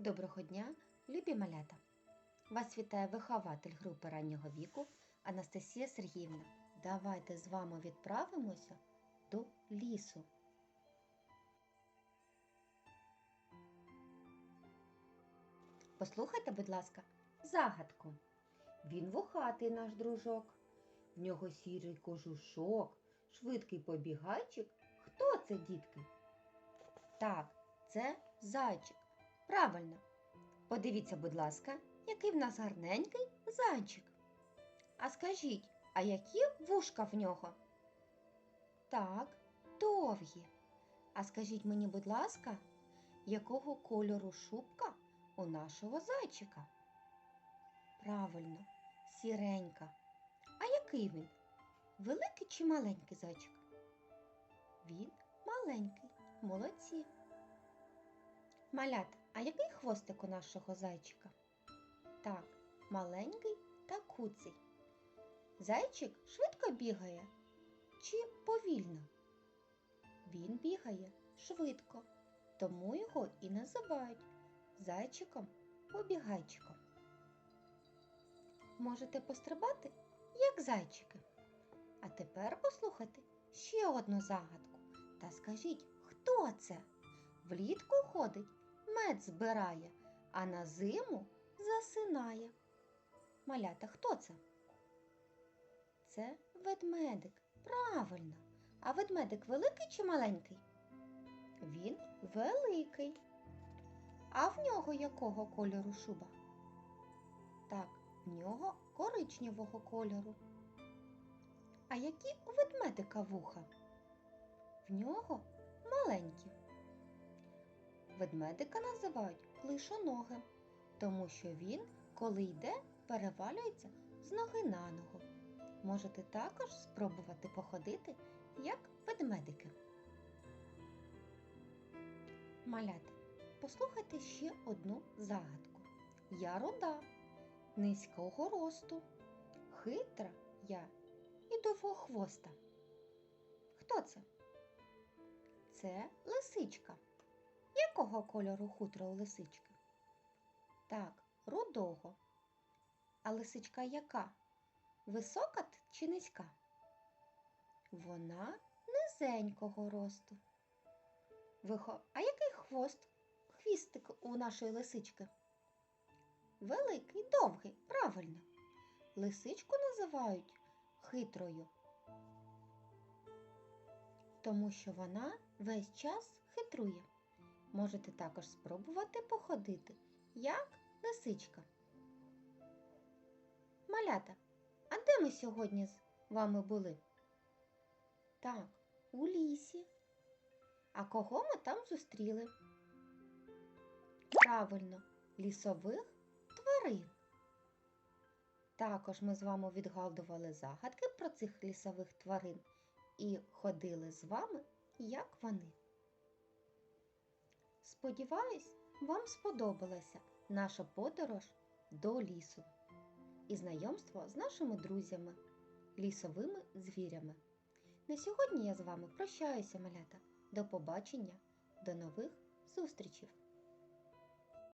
Доброго дня, любі малята! Вас вітає вихователь групи раннього віку Анастасія Сергіївна. Давайте з вами відправимося до лісу. Послухайте, будь ласка, загадку. Він вухатий наш дружок. В нього сірий кожушок, швидкий побігайчик. Хто це, дітки? Так, це зайчик. Правильно. Подивіться, будь ласка, який в нас гарненький зайчик. А скажіть, а які вушка в нього? Так, довгі. А скажіть мені, будь ласка, якого кольору шубка у нашого зайчика? Правильно, сіренька. А який він? Великий чи маленький зайчик? Він маленький. Молодці. Малята, а який хвостик у нашого зайчика? Так, маленький та куций. Зайчик швидко бігає чи повільно? Він бігає швидко, тому його і називають зайчиком побігайчиком. Можете пострибати, як зайчики. А тепер послухайте ще одну загадку та скажіть, хто це? Влітку ходить, мед збирає, а на зиму засинає. Малята, хто це? Це ведмедик. Правильно. А ведмедик великий чи маленький? Він великий. А в нього якого кольору шуба? Так, в нього коричневого кольору. А які у ведмедика вуха? В нього маленькі. Ведмедика називають клишоногим, тому що він, коли йде, перевалюється з ноги на ногу. Можете також спробувати походити, як ведмедики. Малята, послухайте ще одну загадку. Я руда, низького росту, хитра я і довгохвоста. Хто це? Це лисичка. Якого кольору хутро у лисички? Так, рудого. А лисичка яка? Висока чи низька? Вона низенького росту. Вихо... А який хвост? Хвістик у нашої лисички? Великий, довгий, правильно. Лисичку називають хитрою, тому що вона весь час хитрує. Можете також спробувати походити, як лисичка. Малята, а де ми сьогодні з вами були? Так, у лісі. А кого ми там зустріли? Правильно, лісових тварин. Також ми з вами відгадували загадки про цих лісових тварин і ходили з вами, як вони. Сподіваюсь, вам сподобалася наша подорож до лісу і знайомство з нашими друзями, лісовими звірями. На сьогодні я з вами прощаюся, малята. До побачення, до нових зустрічей!